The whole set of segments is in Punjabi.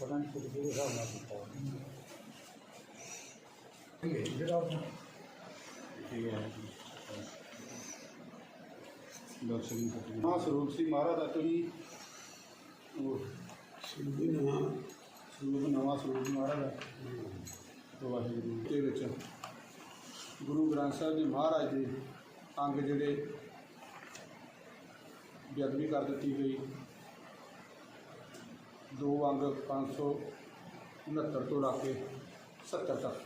ਪਤਾ ਨਹੀਂ ਕਿਹੜੇ ਕਿਹੜੇ ਹਿਸਾਬ ਨਾਲ ਕੀਤਾ ਇਹ ਜਿਹੜਾ ਠੀਕ ਹੈ। ਦਰਸ਼ਨ ਜੀ ਹਾਂ ਸਰੂਪ ਸਿੰਘ ਮਹਾਰਾਜ ਦਾ ਤੁਸੀਂ ਉਹ ਸਿੱਧੀ ਨਾ ਸਰੂਪ ਨਵਾਂ ਸਰੂਪ ਮਹਾਰਾਜ ਦਾ। ਤੋਂ ਵਾਹਿਗੁਰੂ ਦੇ ਵਿੱਚ ਗੁਰੂ ਗ੍ਰੰਥ ਸਾਹਿਬ ਜੀ ਮਹਾਰਾਜ ਦੇ ਅੰਗ ਜਿਹੜੇ ਬੇਅਦਬੀ ਕਰ ਦਿੱਤੀ ਗਈ। ਦੋ ਅੰਗ 569 ਤੋਂ ਲਾ ਕੇ 70 ਤੱਕ।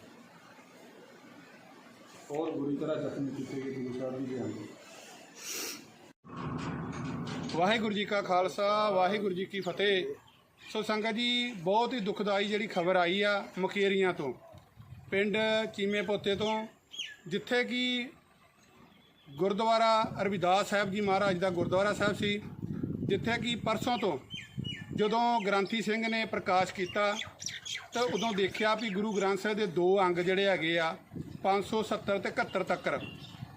ਬਹੁਤ ਬੁਰੀ ਤਰ੍ਹਾਂ ਜ਼ਖਮੀ ਕੀਤੇ ਗਏ ਗੁਰੂ ਸਾਹਿਬ ਜੀ ਦੇ ਅੰਗ। ਵਾਹਿਗੁਰੂ ਜੀ ਕਾ ਖਾਲਸਾ, ਵਾਹਿਗੁਰੂ ਜੀ ਕੀ ਫਤਿਹ। ਸੋ ਸੰਗਤ ਜੀ, ਬਹੁਤ ਹੀ ਦੁਖਦਾਈ ਜਿਹੜੀ ਖਬਰ ਆਈ ਆ ਮੁਕੇਰੀਆਂ ਤੋਂ, ਪਿੰਡ ਚੀਮੇ ਪੋਤੇ ਤੋਂ, ਜਿੱਥੇ ਕਿ ਗੁਰਦੁਆਰਾ ਰਵਿਦਾਸ ਸਾਹਿਬ ਜੀ ਮਹਾਰਾਜ ਦਾ ਗੁਰਦੁਆਰਾ ਸਾਹਿਬ ਸੀ, ਜਿੱਥੇ ਕਿ ਪਰਸੋਂ ਤੋਂ ਜਦੋਂ ਗ੍ਰੰਥੀ ਸਿੰਘ ਨੇ ਪ੍ਰਕਾਸ਼ ਕੀਤਾ, ਤਾਂ ਉਦੋਂ ਦੇਖਿਆ ਵੀ ਗੁਰੂ ਗ੍ਰੰਥ ਸਾਹਿਬ ਦੇ ਦੋ ਅੰਗ ਜਿਹੜੇ ਹੈਗੇ ਆ 570 ਤੇ 71 ਤੱਕ,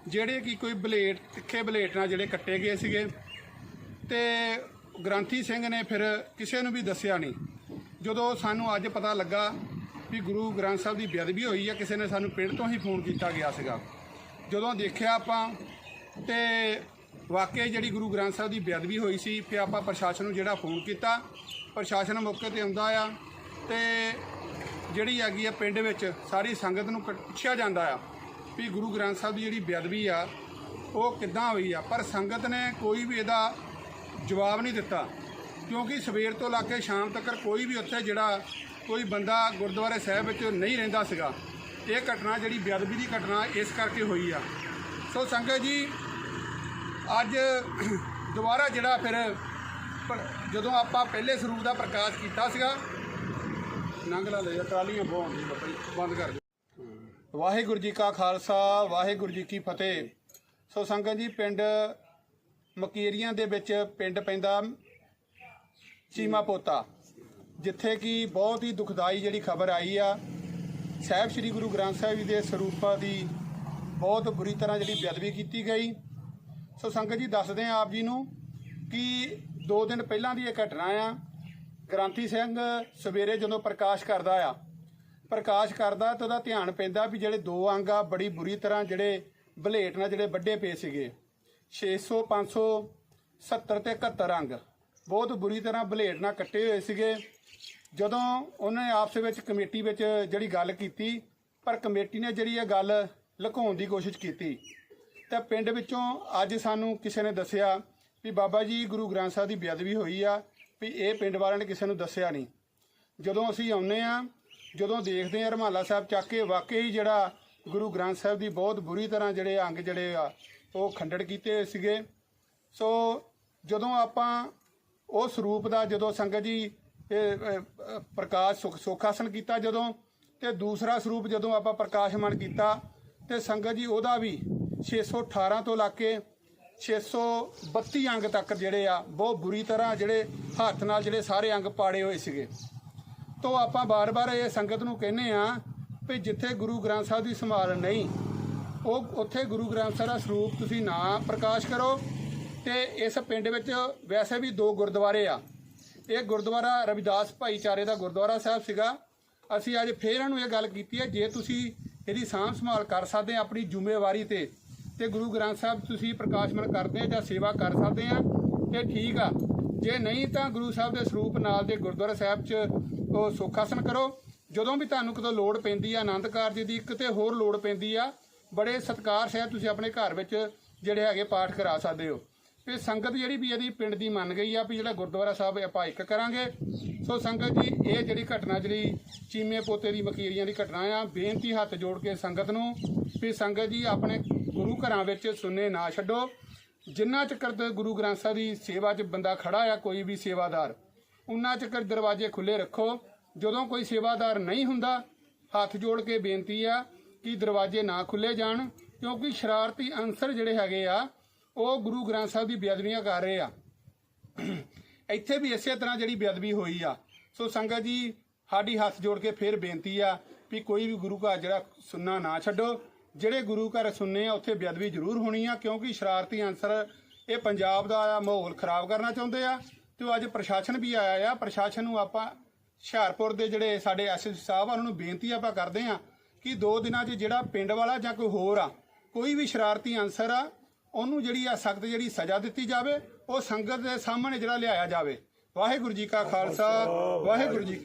ਜਿਹੜੇ ਕਿ ਕੋਈ ਬਲੇਡ ਤਿੱਖੇ ਬਲੇਡ ਨਾਲ ਜਿਹੜੇ ਕੱਟੇ ਗਏ ਸੀਗੇ। ਤੇ ਗ੍ਰੰਥੀ ਸਿੰਘ ਨੇ ਫਿਰ ਕਿਸੇ ਨੂੰ ਵੀ ਦੱਸਿਆ ਨਹੀਂ। ਜਦੋਂ ਸਾਨੂੰ ਅੱਜ ਪਤਾ ਲੱਗਾ ਵੀ ਗੁਰੂ ਗ੍ਰੰਥ ਸਾਹਿਬ ਦੀ ਬੇਅਦਬੀ ਹੋਈ ਹੈ ਕਿਸੇ ਨੇ ਸਾਨੂੰ ਪਿੰਡ ਤੋਂ ਹੀ ਫੋਨ ਕੀਤਾ ਗਿਆ ਸੀਗਾ। ਜਦੋਂ ਦੇਖਿਆ ਆਪਾਂ, ਤੇ ਵਾਕਈ ਜਿਹੜੀ ਗੁਰੂ ਗ੍ਰੰਥ ਸਾਹਿਬ ਦੀ ਬੇਅਦਬੀ ਹੋਈ ਸੀ, ਫਿਰ ਆਪਾਂ ਪ੍ਰਸ਼ਾਸਨ ਨੂੰ ਜਿਹੜਾ ਫੋਨ ਕੀਤਾ, ਪ੍ਰਸ਼ਾਸਨ ਮੌਕੇ ਤੇ ਆਉਂਦਾ ਆ ਤੇ ਜਿਹੜੀ ਹੈਗੀ ਆ ਪਿੰਡ ਵਿੱਚ ਸਾਰੀ ਸੰਗਤ ਨੂੰ ਪੁੱਛਿਆ ਜਾਂਦਾ ਆ ਵੀ ਗੁਰੂ ਗ੍ਰੰਥ ਸਾਹਿਬ ਦੀ ਜਿਹੜੀ ਬੇਅਦਬੀ ਆ, ਉਹ ਕਿੱਦਾਂ ਹੋਈ ਆ? ਪਰ ਸੰਗਤ ਨੇ ਕੋਈ ਵੀ ਇਹਦਾ ਜਵਾਬ ਨਹੀਂ ਦਿੱਤਾ, ਕਿਉਂਕਿ ਸਵੇਰ ਤੋਂ ਲਾ ਕੇ ਸ਼ਾਮ ਤੱਕ ਕੋਈ ਵੀ ਉੱਥੇ ਜਿਹੜਾ ਕੋਈ ਬੰਦਾ ਗੁਰਦੁਆਰੇ ਸਾਹਿਬ ਵਿੱਚ ਨਹੀਂ ਰਹਿੰਦਾ ਸੀਗਾ, ਇਹ ਘਟਨਾ ਜਿਹੜੀ ਬੇਅਦਬੀ ਦੀ ਘਟਨਾ ਇਸ ਕਰਕੇ ਹੋਈ ਆ। ਸੋ ਸੰਗਤ ਜੀ ਅੱਜ ਦੁਬਾਰਾ ਜਿਹੜਾ ਫਿਰ ਜਦੋਂ ਆਪਾਂ ਪਹਿਲੇ ਸਰੂਪ ਦਾ ਪ੍ਰਕਾਸ਼ ਕੀਤਾ ਸੀਗਾ ਨੰਗਲਾ ਲੈ ਜਾ ਟਰਾਲੀਆਂ ਬਹੁਤ ਹੁੰਦੀ ਬਾਬਾ ਬੰਦ ਕਰ ਦਿਓ। ਵਾਹਿਗੁਰੂ ਜੀ ਕਾ ਖਾਲਸਾ, ਵਾਹਿਗੁਰੂ ਜੀ ਕੀ ਫਤਿਹ। ਸੋ ਸੰਗਤ ਜੀ, ਪਿੰਡ ਮਕੀਰੀਆਂ ਦੇ ਵਿੱਚ ਪਿੰਡ ਪੈਂਦਾ ਚੀਮਾ ਪੋਤਾ, ਜਿੱਥੇ ਕਿ ਬਹੁਤ ਹੀ ਦੁਖਦਾਈ ਜਿਹੜੀ ਖਬਰ ਆਈ ਆ। ਸਾਹਿਬ ਸ੍ਰੀ ਗੁਰੂ ਗ੍ਰੰਥ ਸਾਹਿਬ ਜੀ ਦੇ ਸਰੂਪਾਂ ਦੀ ਬਹੁਤ ਬੁਰੀ ਤਰ੍ਹਾਂ ਜਿਹੜੀ ਬੇਅਦਬੀ ਕੀਤੀ ਗਈ। ਸੋ ਸੰਗਤ ਜੀ, ਦੱਸਦੇ ਆ ਆਪ ਜੀ ਨੂੰ ਕਿ 2 ਦਿਨ ਪਹਿਲਾਂ ਦੀ ਇਹ ਘਟਨਾ ਆ। ਗ੍ਰੰਥੀ ਸਿੰਘ ਸਵੇਰੇ ਜਦੋਂ ਪ੍ਰਕਾਸ਼ ਕਰਦਾ ਆ, ਪ੍ਰਕਾਸ਼ ਕਰਦਾ ਤਾਂ ਉਹਦਾ ਧਿਆਨ ਪੈਂਦਾ ਵੀ ਜਿਹੜੇ ਦੋ ਅੰਗ ਆ, ਬੜੀ ਬੁਰੀ ਤਰ੍ਹਾਂ ਜਿਹੜੇ ਬਲੇਟ ਨਾਲ ਜਿਹੜੇ ਵੱਡੇ ਪਏ ਸੀਗੇ। 600 500 70 ਤੇ 71 ਅੰਗ। ਬਹੁਤ ਬੁਰੀ ਤਰ੍ਹਾਂ ਬਲੇਟ ਨਾਲ ਕੱਟੇ ਹੋਏ ਸੀਗੇ। ਜਦੋਂ ਉਹਨੇ ਆਪਸ ਵਿੱਚ ਕਮੇਟੀ ਵਿੱਚ ਜਿਹੜੀ ਗੱਲ ਕੀਤੀ, ਪਰ ਕਮੇਟੀ ਨੇ ਜਿਹੜੀ ਇਹ ਗੱਲ ਲੁਕਾਉਣ ਦੀ ਕੋਸ਼ਿਸ਼ ਕੀਤੀ। ਤਾਂ ਪਿੰਡ ਵਿੱਚੋਂ ਅੱਜ ਸਾਨੂੰ ਕਿਸੇ ਨੇ ਦੱਸਿਆ ਵੀ ਬਾਬਾ ਜੀ ਗੁਰੂ ਗ੍ਰੰਥ ਸਾਹਿਬ ਦੀ ਬੇਅਦਬੀ ਹੋਈ ਆ, ਵੀ ਇਹ ਪਿੰਡ ਵਾਲਿਆਂ ਨੇ ਕਿਸੇ ਨੂੰ ਦੱਸਿਆ ਨਹੀਂ। ਜਦੋਂ ਅਸੀਂ ਆਉਂਦੇ ਆ ਜਦੋਂ ਦੇਖਦੇ ਆ ਰਮਾਲਾ ਸਾਹਿਬ ਚੱਕ ਕੇ, ਵਾਕਈ ਜਿਹੜਾ ਗੁਰੂ ਗ੍ਰੰਥ ਸਾਹਿਬ ਦੀ ਬਹੁਤ ਬੁਰੀ ਤਰ੍ਹਾਂ ਜਿਹੜੇ ਅੰਗ ਜਿਹੜੇ ਆ, ਉਹ ਖੰਡੜ ਕੀਤੇ ਹੋਏ ਸੀਗੇ। ਸੋ ਜਦੋਂ ਆਪਾਂ ਉਸ ਸਰੂਪ ਦਾ, ਜਦੋਂ ਸੰਗਤ ਜੀ ਪ੍ਰਕਾਸ਼ ਸੁਖ, ਸੁਖਾਸਨ ਕੀਤਾ ਜਦੋਂ, ਤੇ ਦੂਸਰਾ ਸਰੂਪ ਜਦੋਂ ਆਪਾਂ ਪ੍ਰਕਾਸ਼ਮਾਨ ਕੀਤਾ, ਤੇ ਸੰਗਤ ਜੀ ਉਹਦਾ ਵੀ 618 ਤੋਂ ਲਾ ਕੇ 632 ਅੰਗ ਤੱਕ ਜਿਹੜੇ ਆ, ਬਹੁਤ ਬੁਰੀ ਤਰ੍ਹਾਂ ਜਿਹੜੇ ਹੱਥ ਨਾਲ ਜਿਹੜੇ ਸਾਰੇ ਅੰਗ ਪਾੜੇ ਹੋਏ ਸੀਗੇ। ਤੋਂ ਆਪਾਂ ਬਾਰ-ਬਾਰ ਇਹ ਸੰਗਤ ਨੂੰ ਕਹਿੰਨੇ ਆ ਵੀ ਜਿੱਥੇ ਗੁਰੂ ਗ੍ਰੰਥ ਸਾਹਿਬ ਦੀ ਸੰਭਾਲ ਨਹੀਂ, ਉਹ ਉੱਥੇ ਗੁਰੂ ਗ੍ਰੰਥ ਸਾਹਿਬ ਦਾ ਸਰੂਪ ਤੁਸੀਂ ਨਾ ਪ੍ਰਕਾਸ਼ ਕਰੋ ਤੇ ਇਸ ਪਿੰਡ ਵਿੱਚ ਵੈਸੇ ਵੀ ਦੋ ਗੁਰਦੁਆਰੇ ਆ। ਇਹ ਗੁਰਦੁਆਰਾ ਰਵਿਦਾਸ ਭਾਈਚਾਰੇ ਦਾ ਗੁਰਦੁਆਰਾ ਸਾਹਿਬ ਸੀਗਾ। ਅਸੀਂ ਅੱਜ ਫੇਰ ਇਹਨਾਂ ਨੂੰ ਇਹ ਗੱਲ ਕੀਤੀ ਹੈ, ਜੇ ਤੁਸੀਂ ਇਹਦੀ ਸਾਂਭ ਸੰਭਾਲ ਕਰ ਸਕਦੇ ਆ ਆਪਣੀ ਜ਼ਿੰਮੇਵਾਰੀ ਤੇ ਤੇ ਗੁਰੂ ਗ੍ਰੰਥ ਸਾਹਿਬ ਤੁਸੀਂ ਪ੍ਰਕਾਸ਼ਮਨ ਕਰਦੇ ਜਾਂ ਸੇਵਾ ਕਰ ਸਕਦੇ ਆ, ਤੇ ਠੀਕ ਆ। ਜੇ ਨਹੀਂ ਤਾਂ ਗੁਰੂ ਸਾਹਿਬ ਦੇ ਸਰੂਪ ਨਾਲ ਦੇ ਗੁਰਦੁਆਰਾ ਸਾਹਿਬ 'ਚ ਉਹ ਸੁਖਾਸਨ ਕਰੋ। ਜਦੋਂ ਵੀ ਤੁਹਾਨੂੰ ਕਿਤੋਂ ਲੋੜ ਪੈਂਦੀ ਆ ਆਨੰਦ ਕਾਰਜ ਦੀ ਕਿਤੇ ਹੋਰ ਲੋੜ ਪੈਂਦੀ ਆ, ਬੜੇ ਸਤਕਾਰ ਸਹਿਤ ਤੁਸੀਂ ਆਪਣੇ ਘਰ ਵਿੱਚ ਜਿਹੜੇ ਹੈਗੇ ਪਾਠ ਕਰਾ ਸਕਦੇ ਹੋ। ਤੇ ਸੰਗਤ ਜਿਹੜੀ ਵੀ ਇਹਦੀ ਪਿੰਡ ਦੀ ਮੰਨ ਗਈ ਆ ਵੀ ਜਿਹੜਾ ਗੁਰਦੁਆਰਾ ਸਾਹਿਬ ਆਪਾਂ ਇੱਕ ਕਰਾਂਗੇ, ਸੋ ਸੰਗਤ ਜੀ, ਇਹ ਜਿਹੜੀ ਘਟਨਾ ਜਿਹੜੀ ਚੀਮੇ ਪੋਤੇ ਦੀ ਮਕੀਰੀਆਂ ਦੀ ਘਟਨਾ ਆ, ਬੇਨਤੀ ਹੱਥ ਜੋੜ ਕੇ ਸੰਗਤ ਨੂੰ ਵੀ ਸੰਗਤ ਜੀ ਆਪਣੇ ਘਰਾਂ ਵਿੱਚ ਸੁਣਨੇ ਨਾ ਛੱਡੋ। ਜਿੰਨਾ ਚੱਕਰ ਤੇ ਗੁਰੂ ਗ੍ਰੰਥ ਸਾਹਿਬ ਦੀ ਸੇਵਾ 'ਚ ਬੰਦਾ ਖੜਾ ਆ, ਕੋਈ ਵੀ ਸੇਵਾਦਾਰ, ਉਨਾ ਚੱਕਰ ਦਰਵਾਜ਼ੇ ਖੁੱਲੇ ਰੱਖੋ। ਜਦੋਂ ਕੋਈ ਸੇਵਾਦਾਰ ਨਹੀਂ ਹੁੰਦਾ, ਹੱਥ ਜੋੜ ਕੇ ਬੇਨਤੀ ਆ ਕਿ ਦਰਵਾਜ਼ੇ ਨਾ ਖੁੱਲੇ ਜਾਣ, ਕਿਉਂਕਿ ਸ਼ਰਾਰਤੀ ਅਨਸਰ ਜਿਹੜੇ ਹੈਗੇ ਆ, ਉਹ ਗੁਰੂ ਗ੍ਰੰਥ ਸਾਹਿਬ ਦੀ ਬੇਅਦਬੀਆਂ ਕਰ ਰਹੇ ਆ। ਇੱਥੇ ਵੀ ਇਸੇ ਤਰ੍ਹਾਂ ਜਿਹੜੀ ਬੇਅਦਬੀ ਹੋਈ ਆ। ਸੋ ਸੰਗਤ ਜੀ, ਸਾਡੀ ਹੱਥ ਜੋੜ ਕੇ ਫੇਰ ਬੇਨਤੀ ਆ ਵੀ ਕੋਈ ਵੀ ਗੁਰੂ ਘਰ ਜਿਹੜਾ ਸੁਣਨਾ ਨਾ ਛੱਡੋ। ਜਿਹੜੇ ਗੁਰੂ ਘਰ ਸੁਣਨੇ ਆ, ਉੱਥੇ ਬੇਅਦਬੀ ਜ਼ਰੂਰ ਹੋਣੀ ਆ, ਕਿਉਂਕਿ ਸ਼ਰਾਰਤੀ ਅਨਸਰ ਇਹ ਪੰਜਾਬ ਦਾ ਮਾਹੌਲ ਖਰਾਬ ਕਰਨਾ ਚਾਹੁੰਦੇ ਆ ਤੇ ਉਹ ਅੱਜ ਪ੍ਰਸ਼ਾਸਨ ਵੀ ਆਇਆ ਆ। ਪ੍ਰਸ਼ਾਸਨ ਨੂੰ ਆਪਾਂ ਹੁਸ਼ਿਆਰਪੁਰ ਦੇ ਜਿਹੜੇ ਸਾਡੇ ਐਸਐਸ ਸਾਹਿਬ ਆ ਉਹਨਾਂ ਨੂੰ ਬੇਨਤੀ ਆਪਾਂ ਕਰਦੇ ਆ ਕਿ ਦੋ ਦਿਨਾਂ 'ਚ ਜਿਹੜਾ ਪਿੰਡ ਵਾਲਾ ਜਾਂ ਕੋਈ ਹੋਰ ਆ, ਕੋਈ ਵੀ ਸ਼ਰਾਰਤੀ ਅਨਸਰ ਆ, ਉਹਨੂੰ ਜਿਹੜੀ ਆ ਸਖਤ ਜਿਹੜੀ ਸਜ਼ਾ ਦਿੱਤੀ ਜਾਵੇ, ਉਹ ਸੰਗਤ ਦੇ ਸਾਹਮਣੇ ਜਿਹੜਾ ਲਿਆਇਆ ਜਾਵੇ। ਵਾਹਿਗੁਰੂ ਜੀ ਕਾ ਖਾਲਸਾ, ਵਾਹਿਗੁਰੂ ਜੀ